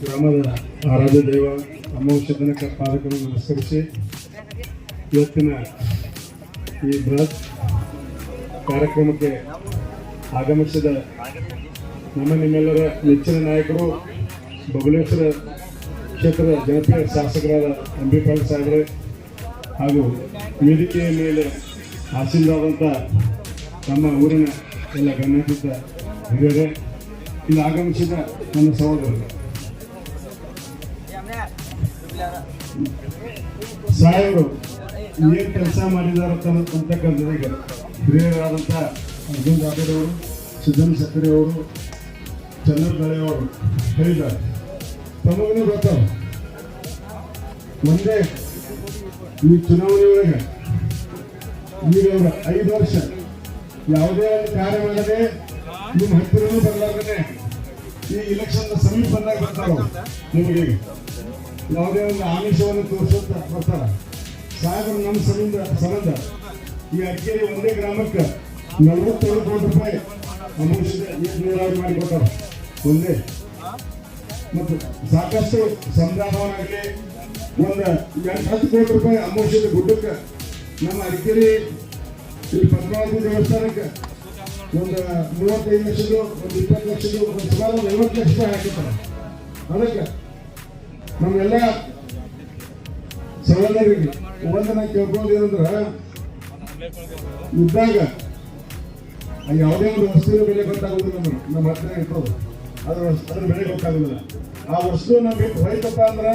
ಗ್ರಾಮದ ಆರಾಧ್ಯ ದೈವ ಅಮೌಷಧನ ಪಾದಕರು ನಮಸ್ಕರಿಸಿ. ಇವತ್ತಿನ ಈ ಬೃಹತ್ ಕಾರ್ಯಕ್ರಮಕ್ಕೆ ಆಗಮಿಸಿದ ನಮ್ಮ ನಿಮ್ಮೆಲ್ಲರ ನೆಚ್ಚಿನ ನಾಯಕರು ಬಬಲೇಶ್ವರ ಕ್ಷೇತ್ರದ ಜನಪ್ರಿಯ ಶಾಸಕರಾದ ಎಂ ಬಿ ಸಾಹೇಬ್ರೆ ಹಾಗೂ ವೇದಿಕೆಯ ಮೇಲೆ ಆಸೀನರಾದಂಥ ನಮ್ಮ ಊರಿನ ಎಲ್ಲ ಗಣ್ಯಾತಿದ್ದ ಹಿರಿಯರೇ, ಇಲ್ಲಿ ಆಗಮಿಸಿದ ನನ್ನ ಸಹೋದರರು. ಸಾಹೇಬರು, ಏನು ಕೆಲಸ ಮಾಡಿದ್ದಾರೆ ಅಂತ- ಅಂತಕ್ಕಂಥದ್ದು ಹಿರಿಯರಾದಂಥ ಅರ್ಜುನ್ ರಾಠೋಡ್ ಅವರು ಸಿದ್ದನ್ ಸಕ್ಕರೆ ಅವರು, ಚಂದ್ರ ಅವರು ಹೇಳಿದ್ದಾರೆ. ತಮಗೂ ಗೊತ್ತಲ್ಲ ಒಂದೇ ಈ ಚುನಾವಣೆ ಒಳಗೆ ಈಗ ಐದು ವರ್ಷ ಯಾವುದೇ ಒಂದು ಕಾರ್ಯ ಮಾಡದೆ ನಿಮ್ಮ ಹತ್ತಿರನೂ ಬರಲಾರ್ದೇ ಈ ಇಲೆಕ್ಷನ್ ಸಮೀಪ ಬಂದಾಗ ಬರ್ತಾರೆ ನಿಮಗೆ ಯಾವುದೇ ಒಂದು ಆಮಿಷವನ್ನು ತೋರಿಸುತ್ತ ಬರ್ತಾರ ಸಾಹೇಬರು ನಮ್ಮ ಸಂಬಂಧ ಸಂಬಂಧ ಈ ಅಕ್ಕೇರಿ ಒಂದೇ ಗ್ರಾಮಕ್ಕೆ ನಲವತ್ತೇಳು ಕೋಟಿ ರೂಪಾಯಿ ಅಮೌಂಟ್ ನೀರಾವರಿ ಮಾಡಿಕೊಟ್ಟಾರ ಒಂದೇ. ಮತ್ತು ಸಾಕಷ್ಟು ಸಂಭ್ರಮವಾಗಿ ಒಂದು ಎಂಟು ಹತ್ತು ಕೋಟಿ ರೂಪಾಯಿ ಅಮೌಂಟ್ ಗುಡ್ಡಕ್ಕೆ ನಮ್ಮ ಅರಕೇರಿ ಈ ಪದ್ಮಾವತಿ ದೇವಸ್ಥಾನಕ್ಕೆ ಒಂದು ಮೂವತ್ತೈದು ಲಕ್ಷದ್ದು, ಒಂದು ಇಪ್ಪತ್ತು ಲಕ್ಷದ ಒಂದು ಸುಮಾರು ಒಂದು ಐವತ್ತು ಲಕ್ಷ ರೂಪಾಯಿ ಹಾಕಿರ್ತಾರೆ ಅದಕ್ಕೆ ನಮ್ಮೆಲ್ಲ ಸಹೋದರಿಗೆ ಒಂದನ್ನ ಕೇಳ್ಕೊಳ್ಳೋದೇನಂದ್ರ ಇದ್ದಾಗ ಯಾವುದೇ ಒಂದು ವಸ್ತುವಿನ ಬೆಲೆ ಗೊತ್ತಾಗೋದಿಲ್ಲ ನಮಗೆ. ನಮ್ಮ ಹತ್ರ ಇರ್ತದೆ. ಅದ್ರ ಅದ್ರ ಬೆಲೆ ಗೊತ್ತಾಗೋದಿಲ್ಲ. ಆ ವಸ್ತು ನಮಗೆ ಹೋಯ್ತಪ್ಪ ಅಂದ್ರೆ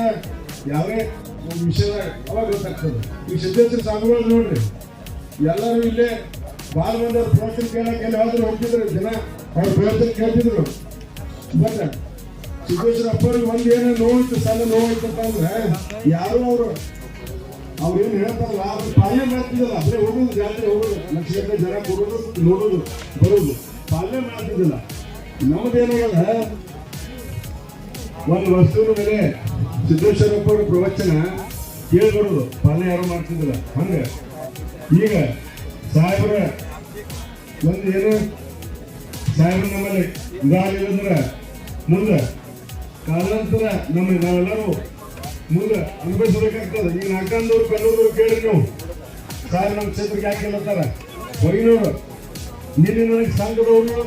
ಯಾವೇ ಒಂದು ವಿಷಯ ಅವಾಗ ಗೊತ್ತಾಗ್ತದೆ. ಈ ಸಿದ್ದೇಶ್ವರ ಸಾಗುವಾಗ ನೋಡ್ರಿ. ಎಲ್ಲರೂ ಇಲ್ಲೇ ಭಾಳ ಮಂದಿ ಪ್ರವಚನ ಕೇಳಕ್ಕೆ ಎಲ್ಲಿ ಹೋದ್ರು ಹೋಗ್ತಿದ್ರು. ಜನ ಅವ್ರ ಪ್ರವಚನ ಕೇಳ್ತಿದ್ರು. ಬಟ್ ಸಿದ್ದೇಶ್ವರ ಒಂದ್ ಏನೋ ನೋವಿತ್ತು, ಸಣ್ಣ ನೋವಿತ್ತು ಅಂತಂದ್ರೆ ಯಾರು ಅವರು? ಅವ್ರು ಏನು ಹೇಳ್ತಾರಲ್ಲ ಅವ್ರು ಪಾಲನೆ ಮಾಡ್ತಿದ್ದಲ್ಲ, ಅದೇ ಹೋಗೋದು, ಜಾತ್ರೆ ಹೋಗೋದು. ಲಕ್ಷಗಟ್ಟಲೆ ಜನ ಕೊಡೋದು ನೋಡೋದು, ಬರೋದು. ಪಾಲನೆ ಮಾಡ್ತಿದ್ದಿಲ್ಲ. ನಮ್ದೇನಾಗಲ್ಲ ಒಂದು ವಸ್ತುವಿನ ಮೇಲೆ ಸಿದ್ದೇಶ್ವರಪ್ಪ ಪ್ರವಚನ ಕೇಳ್ಬರೋದು ಪಾಲ್ಯ ಯಾರು ಮಾಡ್ತಿದ್ದಿಲ್ಲ? ಹಂಗೆ. ಈಗ ಸಾಹೇಬ್ರ, ಒಂದು ಏನು? ಸಾಹೇಬ್ರ ನಮ್ಮಲ್ಲಿ ಇದಾಗಲಿಲ್ಲ ಅಂದ್ರೆ ಮುಂದೆ ಕಾಲಾಂತರ ನಮ್ಮ ನಾವೆಲ್ಲರೂ ಮುಂದೆ ಅನುಭವಿಸಬೇಕಾಗ್ತದೆ. ಈಗ ನಾಲ್ಕಂದೂರು ಕಲ್ಲೂರು ಕೇಳಿ ನೀವು. ಸಾರ್, ನಮ್ಮ ಕ್ಷೇತ್ರಕ್ಕೆ ಯಾಕೆ ಹೇಳ್ತಾರ ಹೊಯ್ನೂರು ನಿನ್ನೆ ನನಗೆ ಸಂಘದವರು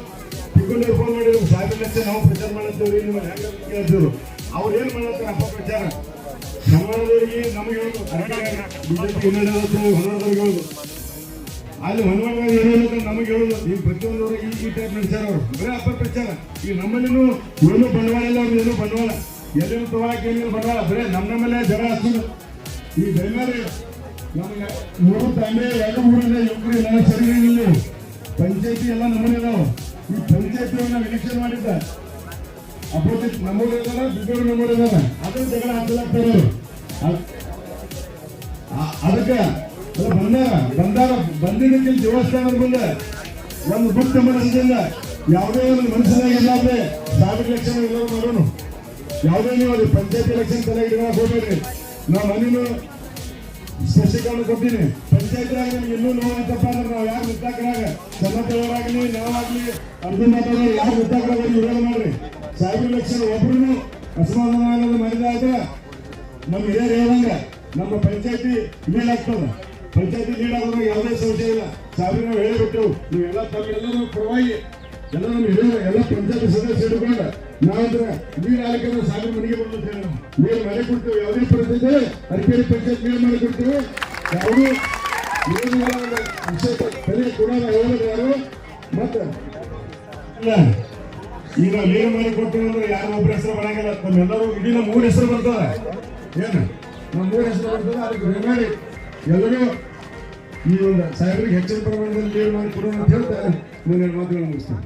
ತಿಳ್ಕೊಂಡು ಫೋನ್ ಮಾಡಿದ್ರು. ಸಾಹೇಬ್ ಲಕ್ಷ ನಾವು ಪ್ರಚಾರ ಮಾಡಿದ್ದೇವೆ ನಿಮ್ಮ ಹೆಂಗ ಕೇಳ್ತಿದ್ರು. ಅವ್ರು ಏನು ಮಾಡತ್ತಾರ? ಅಪ್ಪ, ಪ್ರಚಾರ. ಸಮಾಜದವರಿಗೆ ನಮಗೆ ಬಿಜೆಪಿ ಹೊನ್ನಡದವ್ರಿಗೆ ಅಲ್ಲಿ ಹೊನ್ನವಾಡ ಏನೇನು ಅಂತ ನಮಗೆ ಹೇಳೋದು. ಈ ಪ್ರತಿಯೊಂದು ಈ ಈ ಟೈಪ್ ನಡೆಸ್ಯಾರ ಅವರು. ಬರೀ ಪ್ರಚಾರ ಈಗ ನಮ್ಮಲ್ಲಿನೂ ಏನು ಬಂಡವಾಳ ಇಲ್ಲ, ಅವ್ರು ಏನು ಬಂಡವಾಳ. ಎಲ್ಲೇನು ತಗೊಳಕ್ಕೆ ಏನೇನು ಬಂಡವಾಳ. ಬರೀ ನಮ್ಮ ನಮ್ಮಲ್ಲೇ ಜಗಳ ಹಚ್ಚೋದು ಈ ಬೆಂಗಳೂರು ನಮಗೆ ಮೂರು ತಂದೆ, ಎರಡು ಮೂರನೇ ಯುವಕರು ಎಲ್ಲ ಸರಿ ಇಲ್ಲ ಪಂಚಾಯತಿ ಎಲ್ಲ ನಮ್ಮನೆ ನಾವು ಈ ಪಂಚಾಯತಿ ನಾವು ಎಲೆಕ್ಷನ್ ಮಾಡಿದ್ದ. ಅಪೋಸಿಟ್ ನಮ್ಮೂರು ಇದಾರ ಬಿಜೆಪಿ ನಮ್ಮೂರು ಇದಾರ ಅದನ್ನು ಜಗಳ ಹಾಕಲಾಗ್ತಾರೆ ಅವರು ಅದಕ್ಕೆ ಅಲ್ಲ ಬಂದಾರ, ಬಂದಿದ್ದಕ್ಕೆ ದೇವಸ್ಥಾನದ ಮುಂದೆ ಒಂದು ಗುಪ್ತ ಮನಸ್ಸಿಂದ ಯಾವುದೇ ಒಂದು ಮನಸ್ಸಿನಾಗ ಇಲ್ಲಾದ್ರೆ ಸಾವಿರ ಲಕ್ಷಣ ಎಲ್ಲರೂ ಮಾಡೋಣ ಯಾವುದೇ ನೀವು ಅದು ಪಂಚಾಯತ್ ಎಲೆಕ್ಷನ್ ತಲೆ ಇಡೋಕೆ ಹೋಗ್ಬೇಡ್ರಿ. ನಾವು ಮನೇನು ಸ್ಪಷ್ಟೀಕರಣ ಕೊಡ್ತೀನಿ. ಪಂಚಾಯತ್ನಾಗ ನಮ್ಗೆ ಇನ್ನೂ ಅಂತಪ್ಪ ಅಂದ್ರೆ ನಾವು ಯಾರು ಗೊತ್ತಾಗ್ರಾಗ ಸನ್ನತವರಾಗಲಿ ನಾವಾಗ್ಲಿ, ಅರ್ಜುನ್ ಯಾರು ಗೊತ್ತಾಗ್ರಾಗ ವಿರೋಧ ಮಾಡ್ರಿ? ಸಾವಿರ ಲಕ್ಷ ಒಬ್ರು ಅಸಮಾಧಾನ ಮಾಡಿದಾದ್ರೆ ನಮ್ಮ ಹಿರಿಯರು ಹೇಳಂಗ ನಮ್ಮ ಪಂಚಾಯತಿ ಲೀಡ್ ಆಗ್ತದ ಪಂಚಾಯತಿ ಲೀಡ್ ಯಾವುದೇ ಸಮಸ್ಯೆ ಇಲ್ಲ. ಸಾವಿರ ಹೇಳಿಬಿಟ್ಟು ಹೇಳಿಬಿಟ್ಟೆವು ನೀವೆಲ್ಲ ತಮ್ಮೆಲ್ಲರೂ ಪರವಾಗಿ ಎಲ್ಲ ನಮ್ಮ ಎಲ್ಲ ಪಂಚಾಯತಿ ಸದಸ್ಯ ಹಿಡ್ಕೊಂಡು ನಾವಂದ್ರೆ ನೀರು ಹಾಲಿಕ್ಕೆ ಸಾವಿರ ಮನೆಗೆ ಬಂದು ಅಂತ ಹೇಳಿ ನೀರು ಮನೆ ಕೊಡ್ತೇವೆ. ಯಾವುದೇ ಪರಿಸ್ಥಿತಿ ಅರ್ಕೇರಿ ಪಂಚಾಯತ್ ನೀರು ಮಾಡಿ ಕೊಡ್ತೀವಿ. ಯಾವುದೂ ವಿಷಯ ತಲೆ ಕೊಡೋಣ ಹೇಳೋದು ಯಾರು? ಮತ್ತೆ ಇಲ್ಲ. ಈಗ ನಾವು ನೀರು ಮಾಡಿ ಕೊಡ್ತೀವಿ ಅಂದ್ರೆ ಯಾರು ಒಬ್ಬರ ಹೆಸರು ಬರಂಗಿಲ್ಲ. ನಮ್ಮೆಲ್ಲರೂ ಇಡೀ ನಮ್ಮ ಮೂರು ಹೆಸರು ಬರ್ತದೆ. ಏನು? ನಮ್ಮ ಮೂರು ಹೆಸರು ಬರ್ತದೆ. ಅದಕ್ಕೆ ದಯಮಾಡಿ ಎಲ್ಲರೂ ಈ ಒಂದು ಸಾಹೇಬರಿಗೆ ಹೆಚ್ಚಿನ ಪ್ರಮಾಣದಲ್ಲಿ ನೀರು ಮಾಡಿ ಕೊಡೋಣ ಅಂತ ಹೇಳ್ತಾರೆ ಮುಂದಿನ ಮಾತುಗಳನ್ನು ಮಾತುಗಳು ಮುಗಿಸ್ತೀನಿ.